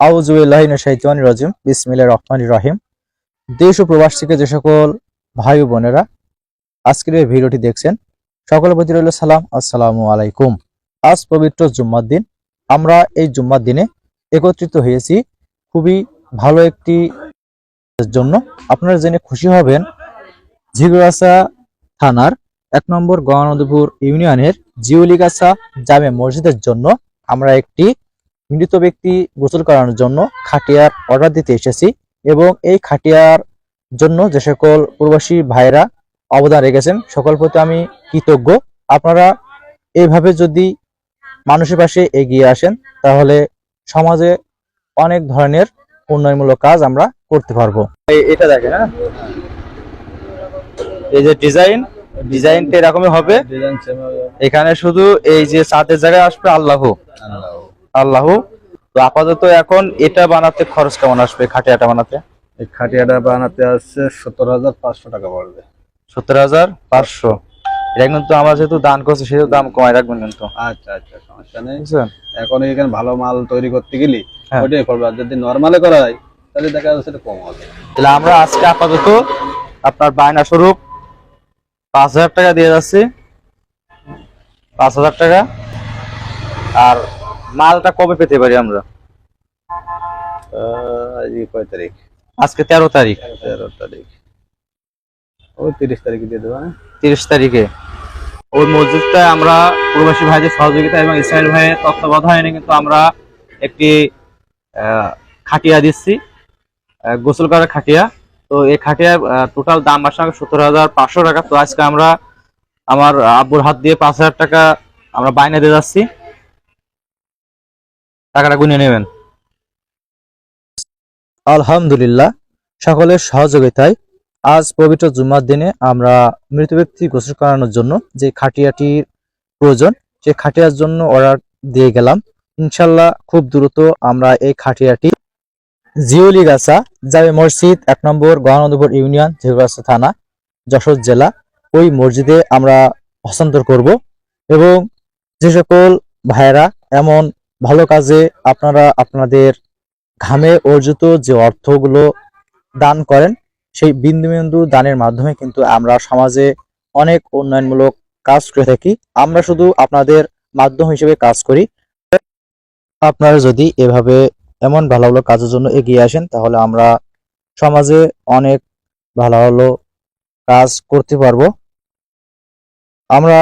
আউজুবিল্লাহিন রাজিম বিসমিল্লাহ রহমান রহিম। দেশ ও প্রবাস থেকে যে সকল ভাই বোনেরা আজকের এই ভিডিওটি দেখছেন, সকলের প্রতি রইল সালাম, আসসালামু আলাইকুম। আজ পবিত্র জুম্মার দিন, আমরা এই জুম্মার দিনে একত্রিত হয়েছি খুবই ভালো একটি জন্য। আপনারা জেনে খুশি হবেন ঝিগুরাসা থানার এক নম্বর গণনদীপুর ইউনিয়নের জিওলিগাছা জামে মসজিদের জন্য আমরা একটি মৃত ব্যক্তি গোসল করানোর জন্য খাটিয়ার অর্ডার দিতে এসেছি এবং এই খাটিয়ার জন্য যে সকল প্রবাসী ভাইরা অবদান রেখেছেন সকল প্রতি আমি কৃতজ্ঞ। আপনারা এইভাবে যদি মানুষের পাশে এগিয়ে আসেন তাহলে সমাজে অনেক ধরনের উন্নয়নমূলক কাজ আমরা করতে পারব। এটা দেখেন হ্যাঁ? এই যে ডিজাইন ডিজাইনটা এরকমই হবে। এখানে শুধু এই যে চাঁদের জায়গায় আসবে আল্লাহ। আল্লাহ। তো আপাতত এখন এটা বানাতে খরচ কেমন আসবে খাটিয়াটা বানাতে? এই খাটিয়াটা বানাতে আসছে সত্তর হাজার পাঁচশো টাকা পড়বে। সত্তর হাজার পাঁচশো। এটা কিন্তু আমরা যেহেতু দান করছি সেহেতু দাম কমাই রাখবেন কিন্তু। আচ্ছা আচ্ছা সমস্যা নেই। এখন এখানে ভালো মাল তৈরি করতে গেলি হ্যাঁ। ওইটাই করবে আর যদি নর্মালে করা হয় তাহলে দেখা যাচ্ছে এটা কম হবে। তাহলে আমরা আজকে আপাতত আপনার বায়না স্বরূপ পাঁচ হাজার টাকা দিয়ে যাচ্ছি। পাঁচ হাজার টাকা। আর মালটা কবে পেতে পারি আমরা? আজকে কয় তারিখ? আজকে তেরো তারিখ। তেরো তারিখ। ওই তিরিশ তারিখে দিয়ে দেবো হ্যাঁ? তিরিশ তারিখে। ওই মসজিদটা আমরা প্রবাসী ভাইদের সহযোগিতা এবং ইসরায়েল ভাইয়ের তত্ত্বাবধানে কিন্তু আমরা একটি খাটিয়া দিচ্ছি। গোসল করার খাটিয়া। তো এই খাটিয়ার টোটাল দাম আসলে সত্তর হাজার পাঁচশো টাকা। তো আজকে আমরা আমার আব্বুর হাত দিয়ে পাঁচ হাজার টাকা আমরা বাইনে দিয়ে যাচ্ছি। টাকাটা গুনে নেবেন। আলহামদুলিল্লাহ, সকলের সহযোগিতায় আজ পবিত্র জুম্মার দিনে আমরা মৃত ব্যক্তি গোসল করানোর জন্য যে খাটিয়াটির প্রয়োজন সেই খাটিয়ার জন্য অর্ডার দিয়ে গেলাম। ইনশাল্লাহ খুব দ্রুত আমরা এই খাটিয়াটি জিওলি গাছা জামে মসজিদ এক নম্বর গহানন্দপুর ইউনিয়ন জিওলিগাছা থানা, যশোর জেলা, ওই মসজিদে আমরা হস্তান্তর করব। এবং যে সকল ভাইয়েরা এমন ভালো কাজে আপনারা আপনাদের ঘামে অর্জিত যে অর্থগুলো দান করেন, সেই বিন্দু বিন্দু দানের মাধ্যমে কিন্তু আমরা সমাজে অনেক উন্নয়নমূলক কাজ করে থাকি। আমরা শুধু আপনাদের মাধ্যম হিসেবে কাজ করি। আপনারা যদি এভাবে এমন ভালো ভালো কাজের জন্য এগিয়ে আসেন, তাহলে আমরা সমাজে অনেক ভালো ভালো কাজ করতে পারব। আমরা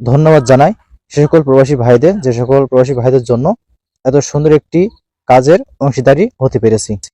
ধন্যবাদ জানাই। সে সকল প্রবাসী ভাইদের, যে সকল প্রবাসী ভাইদের জন্য এত সুন্দর একটি কাজের অংশীদারি হতে পেরেছি।